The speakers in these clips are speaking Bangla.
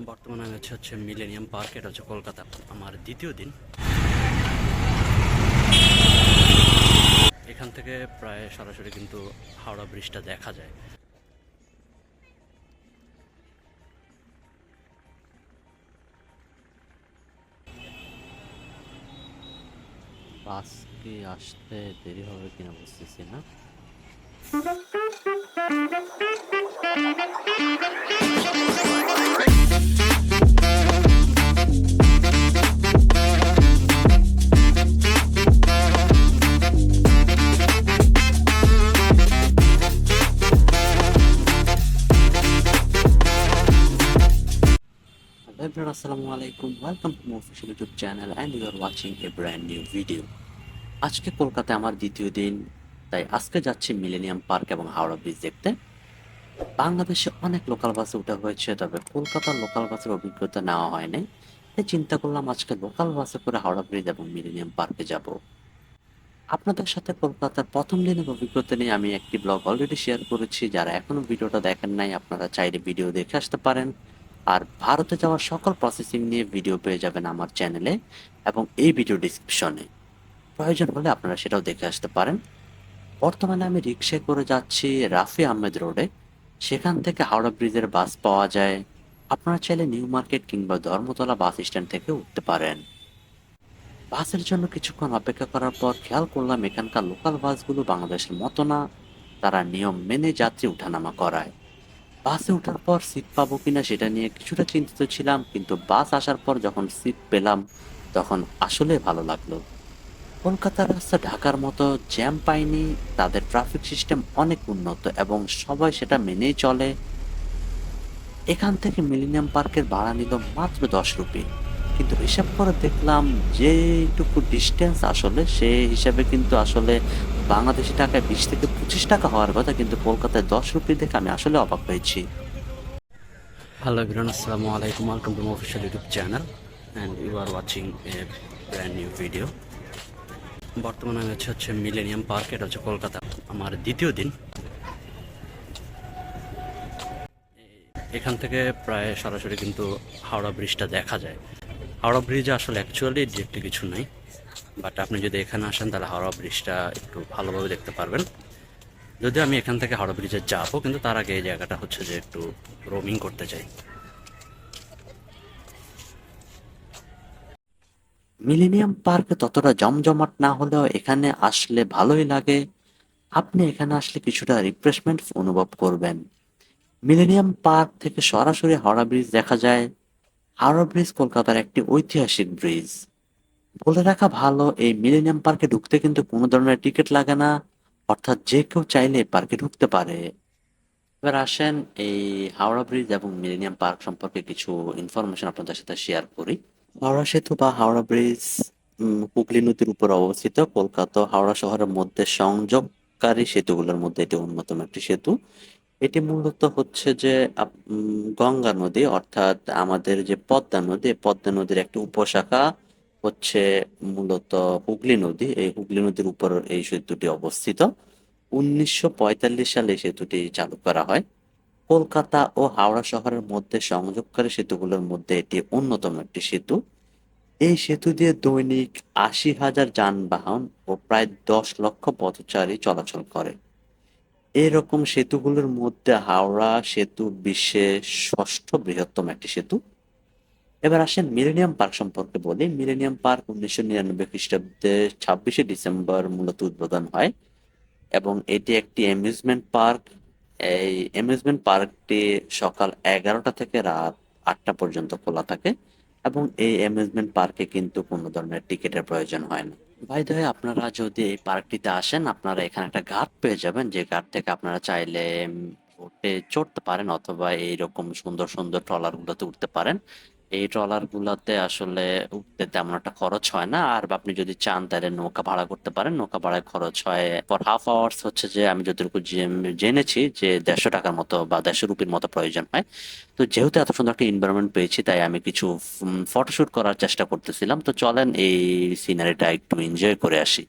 বর্তমানে আমি হচ্ছে হচ্ছে মিলেনিয়াম পার্ক এটা হচ্ছে কলকাতা। আমার দ্বিতীয় দিন। এখান থেকে প্রায় সরাসরি কিন্তু হাওড়া ব্রিজটা দেখা যায়। বাস কি আসতে দেরি হবে কিনা বুঝতেছি না। Everyone, assalamu alaikum. Welcome to my official YouTube channel and you are watching a brand new video. আজকে কলকাতায় আমার দ্বিতীয় দিন তাই আজকে যাচ্ছি মিলেনিয়াম পার্ক এবং হাওড়া ব্রিজ দেখতে। বাংলাদেশে অনেক লোকাল বাসে উঠা হয়েছে তবে কলকাতার লোকাল বাসের অভিজ্ঞতা নেওয়া হয়নি তাই চিন্তা করলাম আজকে লোকাল বাসে করে হাওড়া ব্রিজ এবং মিলেনিয়াম পার্কে যাব। আপনাদের সাথে কলকাতার প্রথম দিনের অভিজ্ঞতা নিয়ে আমি একটি ব্লগ অলরেডি শেয়ার করেছি। যারা এখনও ভিডিওটা দেখেন নাই আপনারা চাইলে ভিডিও দেখে আসতে পারেন। আর ভারতে যাওয়ার সকল প্রসেসিং নিয়ে ভিডিও পেয়ে যাবেন আমার চ্যানেলে এবং এই ভিডিও ডিসক্রিপশনে প্রয়োজন হলে আপনারা সেটাও দেখে আসতে পারেন। বর্তমানে আমি রিক্সায় করে যাচ্ছি রাফি আহমেদ রোডে। সেখান থেকে হাওড়া ব্রিজের বাস পাওয়া যায়। আপনারা চাইলে নিউ মার্কেট কিংবা ধর্মতলা বাস স্ট্যান্ড থেকে উঠতে পারেন। বাসের জন্য কিছুক্ষণ অপেক্ষা করার পর খেয়াল করলাম এখানকার লোকাল বাসগুলো বাংলাদেশের মতো না। তারা নিয়ম মেনে যাত্রী উঠানামা করায়। বাসে ওঠার পর সিট পাবো কিনা সেটা নিয়ে কিছুটা চিন্তিত ছিলাম, কিন্তু বাস আসার পর যখন সিট পেলাম, তখন আসলে ভালো লাগল। কলকাতার রাস্তা ঢাকার মতো জ্যাম পাইনি তাদের ট্রাফিক সিস্টেম অনেক উন্নত এবং সবাই সেটা মেনেই চলে। এখান থেকে মিলিনিয়াম পার্কের ভাড়া নিল মাত্র দশ রুপি। কিন্তু হিসাব করে দেখলাম যেটুকু ডিস্টেন্স আসলে সে হিসাবে কিন্তু আসলে বাংলাদেশি টাকায় বিশ থেকে পঁচিশ টাকা হওয়ার কথা, কিন্তু কলকাতায় দশ রুপি দেখে আমি আসলে অবাক হয়েছি। হ্যালো বিরান আসসালামু আলাইকুম welcome to official YouTube channel and you are watching a brand new video বর্তমানে আমি হচ্ছে হচ্ছে মিলেনিয়াম পার্ক এটা হচ্ছে কলকাতা, আমার দ্বিতীয় দিন। এখান থেকে প্রায় সরাসরি কিন্তু হাওড়া ব্রিজটা দেখা যায়। হাওড়া ব্রিজে আসলে অ্যাকচুয়ালি ডিরেক্ট কিছু নাই। বাট আপনি যদি এখানে আসেন, তাহলে হাওড়া ব্রিজটা একটু ভালোভাবে দেখতে পারবেন। যদিও আমি এখান থেকে হাওড়া ব্রিজে যাব, কিন্তু তার আগে এই জায়গাটা হচ্ছে যে একটু রোমিং করতে চাই। মিলেনিয়াম পার্কে ততটা জমজমাট না হলেও এখানে আসলে ভালোই লাগে। আপনি এখানে আসলে কিছুটা রিফ্রেশমেন্ট অনুভব করবেন। মিলেনিয়াম পার্ক থেকে সরাসরি হাওড়া ব্রিজ দেখা যায়। হাওড়া ব্রিজ কলকাতার একটি ঐতিহাসিক ব্রিজ বলে রাখা ভালো, এই মিলেনিয়াম পার্কে ঢুকতে কিন্তু কোনো ধরনের টিকিট লাগে না। অর্থাৎ যে কেউ চাইলে পার্কে ঢুকতে পারে। এবার আসেন এই হাওড়া ব্রিজ এবং মিলেনিয়াম পার্ক সম্পর্কে কিছু ইনফরমেশন আপনাদের সাথে শেয়ার করি। হাওড়া সেতু বা হাওড়া ব্রিজ হুগলি নদীর উপর অবস্থিত। কলকাতা হাওড়া শহরের মধ্যে সংযোগকারী সেতুগুলোর মধ্যে এটি অন্যতম একটি সেতু। এটি মূলত হচ্ছে যে গঙ্গা নদী, অর্থাৎ আমাদের যে পদ্মা নদী পদ্মা নদীর একটি উপশাখা। হচ্ছে মূলত হুগলি নদী। এই হুগলি নদীর উপর এই সেতুটি অবস্থিত। উনিশশো পঁয়তাল্লিশ সালে সেতুটি চালু করা হয়। কলকাতা ও হাওড়া শহরের মধ্যে সংযোগকারী সেতুগুলোর মধ্যে এটি অন্যতম একটি সেতু। এই সেতু দিয়ে দৈনিক আশি হাজার যানবাহন ও প্রায় দশ লক্ষ পথচারী চলাচল করে। এরকম সেতুগুলোর মধ্যে হাওড়া সেতু বিশ্বের ষষ্ঠ বৃহত্তম একটি সেতু। এবার আসেন মিলেনিয়াম পার্ক সম্পর্কে বলি। মিলেনিয়াম পার্ক উনিশশো নিরানব্বই খ্রিস্টাব্দে ছাব্বিশে ডিসেম্বর মূলত উদ্বোধন হয় এবং এটি একটি অ্যামিউজমেন্ট পার্ক এই অ্যামিউজমেন্ট পার্কটি সকাল এগারোটা থেকে রাত আটটা পর্যন্ত খোলা থাকে এবং এই অ্যামিউজমেন্ট পার্কে কিন্তু কোনো ধরনের টিকিটের প্রয়োজন হয় না। ভাই দয় আপনারা যদি এই পার্কটিতে আসেন, আপনারা এখানে একটা ঘাট পেয়ে যাবেন। যে ঘাট থেকে আপনারা চাইলে চড়তে পারেন অথবা এইরকম সুন্দর সুন্দর ট্রলার গুলোতে উঠতে পারেন। এই ট্রলার গুলাতে আসলে উঠতে তেমন একটা খরচ হয় না। আর আপনি যদি চান তাহলে নৌকা ভাড়া করতে পারেন। নৌকা ভাড়ায় খরচ হয় ফর হাফ আওয়ার্স হচ্ছে যে আমি যতটুকু জেনেছি যে দেড়শো টাকার মতো বা দেড়শো রুপির মতো প্রয়োজন হয়। তো যেহেতু এত সুন্দর একটা এনভায়রনমেন্ট পেয়েছি তাই আমি কিছু ফটোশুট করার চেষ্টা করতেছিলাম। তো চলেন এই সিনারিটা একটু এনজয় করে আসি।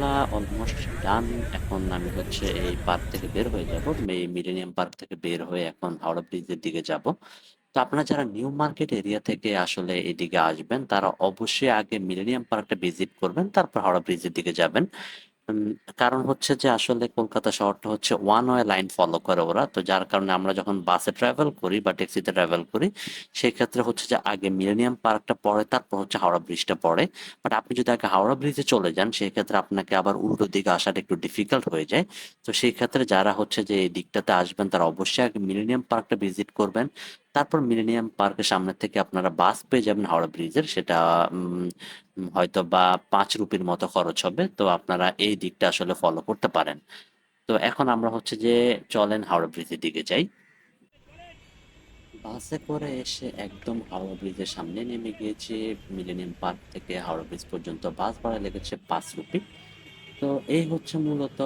ছবি তোলা অলমোস্ট ডান এখন আমি হচ্ছে এই পার্ক থেকে বের হয়ে যাব। এই মিলেনিয়াম পার্ক থেকে বের হয়ে এখন হাওড়া ব্রিজের দিকে যাব। তো আপনারা যারা নিউ মার্কেট এরিয়া থেকে আসলে এদিকে আসবেন, তারা অবশ্যই আগে মিলেনিয়াম পার্কটা ভিজিট করবেন, তারপর হাওড়া ব্রিজের দিকে যাবেন। কারণ হচ্ছে যে আসলে কলকাতা শহরটা হচ্ছে ওয়ান ওয়ে লাইন ফলো করে ওরা। তো যার কারণে আমরা যখন বাসে ট্রাভেল করি বা ট্যাক্সিতে ট্রাভেল করি সেই ক্ষেত্রে হচ্ছে যে আগে মিলেনিয়াম পার্কটা পড়ে, তারপর হচ্ছে হাওড়া ব্রিজটা পড়ে। বাট আপনি যদি আগে হাওড়া ব্রিজে চলে যান সেই ক্ষেত্রে আপনাকে আবার উল্টো দিকে আসাটা একটু ডিফিকাল্ট হয়ে যায়। তো সেই ক্ষেত্রে যারা হচ্ছে যে এই দিকটাতে আসবেন, তারা অবশ্যই আগে মিলেনিয়াম পার্কটা ভিজিট করবেন। তারপর মিলেনিয়াম পার্কের সামনে থেকে আপনারা বাস পেয়ে যাবেন হাওড়া ব্রিজের সেটা হয়তো বা পাঁচ রুপির মতো খরচ হবে। তো আপনারা এই দিকটা আসলে ফলো করতে পারেন। তো এখন আমরা হচ্ছে যে চলেন হাওড়া ব্রিজের দিকে যাই। বাসে করে এসে একদম হাওড়া ব্রিজের সামনে নেমে গিয়েছি। মিলেনিয়াম পার্ক থেকে হাওড়া ব্রিজ পর্যন্ত বাস ভাড়া লেগেছে পাঁচ রুপি। তো এই হচ্ছে মূলত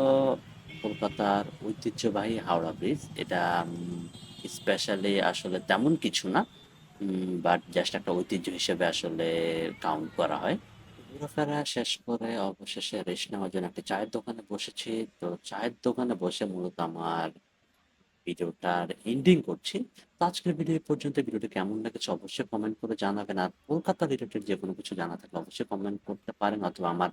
কলকাতার ঐতিহ্যবাহী হাওড়া ব্রিজ এটা স্পেশালি আসলে তেমন কিছু না বাট জাস্ট একটা ঐতিহ্য হিসেবে আসলে কাউন্ট করা হয়। ঘোরাফেরা শেষ করে অবশেষে রেস্ট নেওয়ার জন্য একটা চায়ের দোকানে বসেছি। তো চায়ের দোকানে বসে মূলত আমার ভিডিওটার এন্ডিং করছি। তো আজকের ভিডিও পর্যন্ত। ভিডিওটি কেমন লেগেছে অবশ্যই কমেন্ট করে জানাবেন। আর কলকাতা রিলেটেড যে কোনো কিছু জানা থাকলে অবশ্যই কমেন্ট করতে পারেন অথবা আমার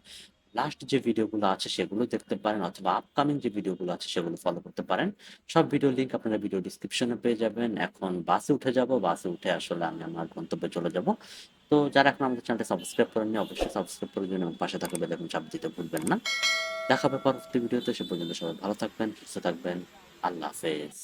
লাস্ট যে ভিডিওগুলো আছে সেগুলো দেখতে পারেন অথবা আপকামিং যে ভিডিওগুলো আছে সেগুলো ফলো করতে পারেন। সব ভিডিও লিঙ্ক আপনারা ভিডিও ডিসক্রিপশনে পেয়ে যাবেন। এখন বাসে উঠে যাব। বাসে উঠে আসলে আমি আমার গন্তব্যে চলে যাব। তো যারা এখন আমাদের চ্যানেলটা সাবস্ক্রাইব করেননি, অবশ্যই সাবস্ক্রাইব করে দিন এবং পাশে থাকা বেল এবং চাপ দিতে ভুলবেন না। দেখা হবে পরবর্তী ভিডিওতে সে পর্যন্ত সবাই ভালো থাকবেন, সুস্থ থাকবেন। আল্লাহ হাফেজ।